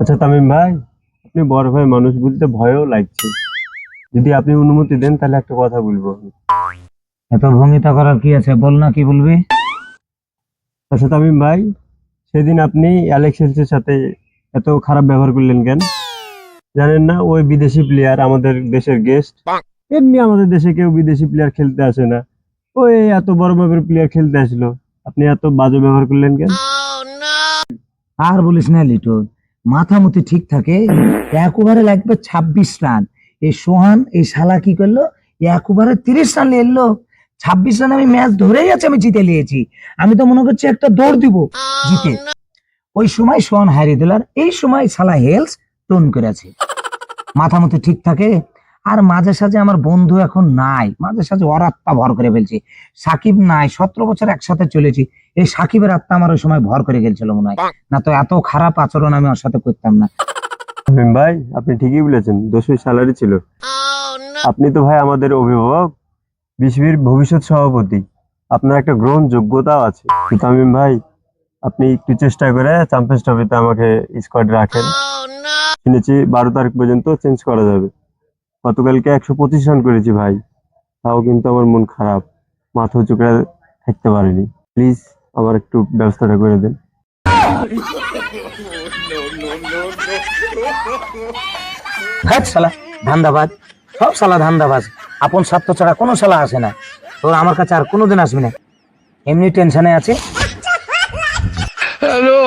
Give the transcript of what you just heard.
আচ্ছা তামিম ভাই আপনি বড় ভাই মানুষ বলতে ভয়ও লাগছে। যদি আপনি অনুমতি দেন তাহলে একটা কথা বলব। এত ভঙ্গিতা করার কি আছে? বল না কি বলবি? আচ্ছা তামিম ভাই সেদিন আপনি অ্যালেক্সের সাথে এত খারাপ ব্যবহার করলেন কেন? জানেন না ওই বিদেশি প্লেয়ার আমাদের দেশের গেস্ট এমনি আমাদের দেশে কেউ বিদেশি প্লেয়ার খেলতে আসে না। ওই এত বড় মাপের প্লেয়ার খেলতে আসলো। আপনি এত বাজে ব্যবহার করলেন কেন? আর বলিস না লিটু মাথামুতি ঠিক থাকে এক ওভারে লাগবে ছাব্বিশ রান। এই সোহান, এই শালা কি করল? এক ওভারে তিরিশ রান এলো। ছাব্বিশ রান আমি ম্যাচ ধরেই আছে, আমি জিতে নিয়েছি। আমি তো মনে করছি একটা দৌড় দিব জিতে। ওই সময় সোহান হারিয়ে দিল, আর এই সময় শালা হেলস টোন করেছে। মাথামুতি ঠিক থাকে আর মাঝে সাঝে আমার বন্ধু এখন নাই। মাঝে সাঝে ওর আত্মা ভর করে ফেলছে। সাকিব নাই সতেরো বছর একসাথে চলেছি। এই সাকিবের আত্মা আমার ওই সময় ভর করে গেছিল মনে হয়। না তো এত খারাপ আচরণ আমি ওর সাথে করতাম না। ভাই আপনি ঠিকই বলেছেন দোষই স্যালারি ছিল। আপনি তো ভাই আমাদের অভিভাবক বিসিবির ভবিষ্যৎ সভাপতি। আপনার একটা গ্রহণ যোগ্যতাও আছে। তো তামিম ভাই আপনি একটু চেষ্টা করে চ্যাম্পিয়ন্স ট্রফিতে আমাকে স্কোয়াড রাখেন। শুনেছি বারো তারিখ পর্যন্ত চেঞ্জ করা যাবে। গতকালকে একশো পঁচিশ রান করেছি ভাই। তাও কিন্তু আমার মন খারাপ। মাথা উঁচু করে থাকতে পারিনি। প্লিজ আমার একটু ব্যবস্থাটা করে দেন। হ্যাঁ শালা ধান্দাবাজ। সব শালা ধান্দাবাজ। আপন স্বার্থ ছাড়া কোনো শালা আসে না। তোর আমার কাছে আর কোনোদিন আসবি না। এমনি টেনশনে আছে। হ্যালো